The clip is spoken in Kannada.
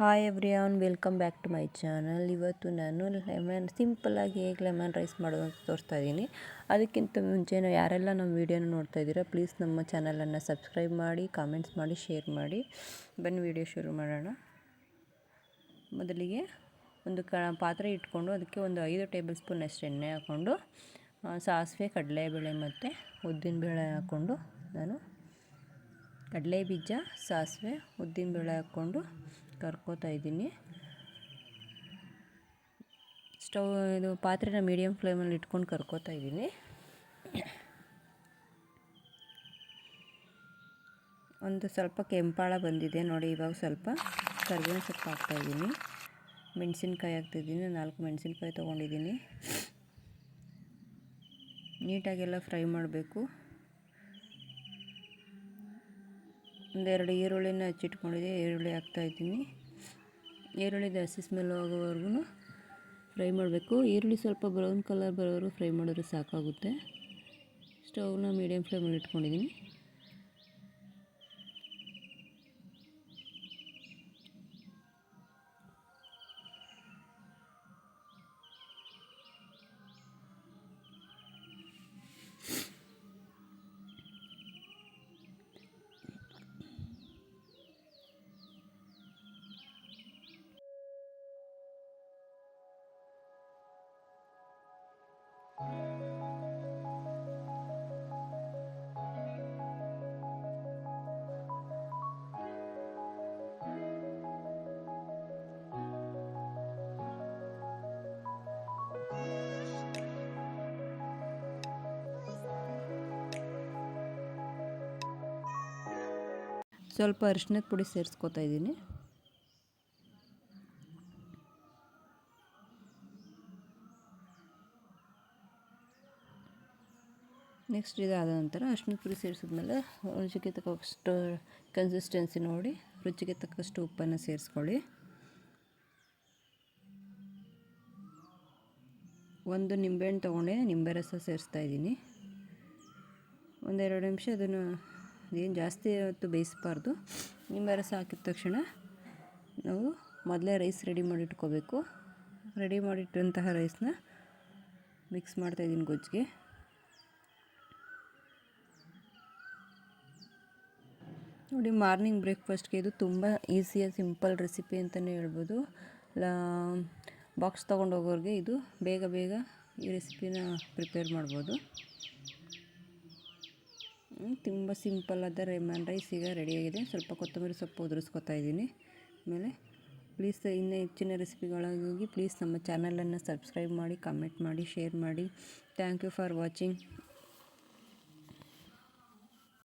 Hi everyone welcome back to my channel ಇವತ್ತು ನಾನು ಲೆಮನ್ ಸಿಂಪಲ್ಲಾಗಿ ಹೇಗೆ ಲೆಮನ್ ರೈಸ್ ಮಾಡೋದು ಅಂತ ತೋರಿಸ್ತಾ ಇದ್ದೀನಿ. ಅದಕ್ಕಿಂತ ಮುಂಚೆ ಯಾರೆಲ್ಲ ನಮ್ಮ ವೀಡಿಯೋನ ನೋಡ್ತಾ ಇದ್ದೀರಾ ಪ್ಲೀಸ್ ನಮ್ಮ ಚಾನಲನ್ನು ಸಬ್ಸ್ಕ್ರೈಬ್ ಮಾಡಿ ಕಾಮೆಂಟ್ಸ್ ಮಾಡಿ ಶೇರ್ ಮಾಡಿ. ಬನ್ನಿ ವೀಡಿಯೋ ಶುರು ಮಾಡೋಣ. ಮೊದಲಿಗೆ ಒಂದು ಕ, ಪಾತ್ರೆ ಇಟ್ಕೊಂಡು ಅದಕ್ಕೆ ಒಂದು ಐದು ಟೇಬಲ್ ಸ್ಪೂನ್ ಅಷ್ಟು ಎಣ್ಣೆ ಹಾಕ್ಕೊಂಡು ಸಾಸಿವೆ, ಕಡಲೆಬೇಳೆ ಮತ್ತು ಉದ್ದಿನಬೇಳೆ ಹಾಕ್ಕೊಂಡು ನಾನು ಕಡಲೆ ಬೀಜ ಸಾಸಿವೆ, ಉದ್ದಿನಬೇಳೆ ಹಾಕ್ಕೊಂಡು ಕರ್ಕೋತಾ ಇದ್ದೀನಿ. ಸ್ಟವ್ ಇದು ಪಾತ್ರೆನ ಮೀಡಿಯಮ್ ಫ್ಲೇಮಲ್ಲಿ ಇಟ್ಕೊಂಡು ಕರ್ಕೋತಾ ಇದ್ದೀನಿ. ಒಂದು ಸ್ವಲ್ಪ ಕೆಂಪಾಳ ಬಂದಿದೆ ನೋಡಿ, ಇವಾಗ ಸ್ವಲ್ಪ ಕರಿಬೇವಿನ ಸೊಪ್ಪು ಹಾಕ್ತಾಯಿದ್ದೀನಿ ಮೆಣಸಿನ್ಕಾಯಿ ಹಾಕ್ತಿದ್ದೀನಿ ನಾಲ್ಕು ಮೆಣಸಿನ್ಕಾಯಿ ತೊಗೊಂಡಿದ್ದೀನಿ. ನೀಟಾಗೆಲ್ಲ ಫ್ರೈ ಮಾಡಬೇಕು. ಒಂದೆರಡು ಈರುಳ್ಳಿನ ಹಚ್ಚಿಟ್ಕೊಂಡಿದ್ದೆ, ಈರುಳ್ಳಿ ಹಾಕ್ತಾಯಿದ್ದೀನಿ ಈರುಳ್ಳಿ ಜಾಸ್ತಿ ಸ್ಮೆಲ್ ಹೋಗೋವರೆಗೂ ಫ್ರೈ ಮಾಡಬೇಕು. ಈರುಳ್ಳಿ ಸ್ವಲ್ಪ ಬ್ರೌನ್ ಕಲರ್ ಬರೋವರೆಗೂ ಫ್ರೈ ಮಾಡಿದ್ರೆ ಸಾಕಾಗುತ್ತೆ. ಸ್ಟೌವ್ನ ಮೀಡಿಯಮ್ ಫ್ಲೇಮಲ್ಲಿ ಇಟ್ಕೊಂಡಿದ್ದೀನಿ. ಸ್ವಲ್ಪ ಅರಿಶಿನದ ಪುಡಿ ಸೇರಿಸ್ಕೊತಾ ಇದ್ದೀನಿ. ನೆಕ್ಸ್ಟ್ ಇದಾದ ನಂತರ ಅರ್ಶಿನದ ಪುಡಿ ಸೇರಿಸಿದ್ಮೇಲೆ ರುಚಿಗೆ ತಕ್ಕಷ್ಟು ಕನ್ಸಿಸ್ಟೆನ್ಸಿ ನೋಡಿ, ರುಚಿಗೆ ತಕ್ಕಷ್ಟು ಉಪ್ಪನ್ನು ಸೇರಿಸ್ಕೊಳ್ಳಿ. ಒಂದು ನಿಂಬೆಹಣ್ಣು ತೊಗೊಂಡೆ ನಿಂಬೆ ರಸ ಸೇರಿಸ್ತಾ ಇದ್ದೀನಿ. ಒಂದೆರಡು ನಿಮಿಷ ಅದನ್ನು ಏನು ಜಾಸ್ತಿ ಹೊತ್ತು ಬೇಯಿಸಬಾರ್ದು. ನಿಂಬೆ ರಸ ಹಾಕಿದ ತಕ್ಷಣ ನಾವು ಮೊದಲೇ ರೈಸ್ ರೆಡಿ ಮಾಡಿ ಇಟ್ಕೋಬೇಕು. ರೆಡಿ ಮಾಡಿಟ್ಟಂತಹ ರೈಸ್ನ ಮಿಕ್ಸ್ ಮಾಡ್ತಾಯಿದ್ದೀನಿ ಗೊಜ್ಜಿಗೆ. ನೋಡಿ ಮಾರ್ನಿಂಗ್ ಬ್ರೇಕ್ಫಾಸ್ಟ್ಗೆ ಇದು ತುಂಬ ಈಸಿಯ ಸಿಂಪಲ್ ರೆಸಿಪಿ ಅಂತಲೇ ಹೇಳ್ಬೋದು. ಬಾಕ್ಸ್ ತೊಗೊಂಡೋಗೋರಿಗೆ ಇದು ಬೇಗ ಬೇಗ ಈ ರೆಸಿಪಿನ ಪ್ರಿಪೇರ್ ಮಾಡ್ಬೋದು. ತುಂಬ ಸಿಂಪಲ್ಲಾದ ರೆಮನ್ ರೈಸ್ ಈಗ ರೆಡಿಯಾಗಿದೆ ಸ್ವಲ್ಪ ಕೊತ್ತಂಬರಿ ಸೊಪ್ಪು ಉದುರಿಸ್ಕೊತಾ ಇದ್ದೀನಿ. ಆಮೇಲೆ ಪ್ಲೀಸ್ ಇನ್ನೂ ಹೆಚ್ಚಿನ ರೆಸಿಪಿಗಳಾಗಿ ಪ್ಲೀಸ್ ನಮ್ಮ ಚಾನಲನ್ನು ಸಬ್ಸ್ಕ್ರೈಬ್ ಮಾಡಿ ಕಮೆಂಟ್ ಮಾಡಿ ಶೇರ್ ಮಾಡಿ. Thank you for watching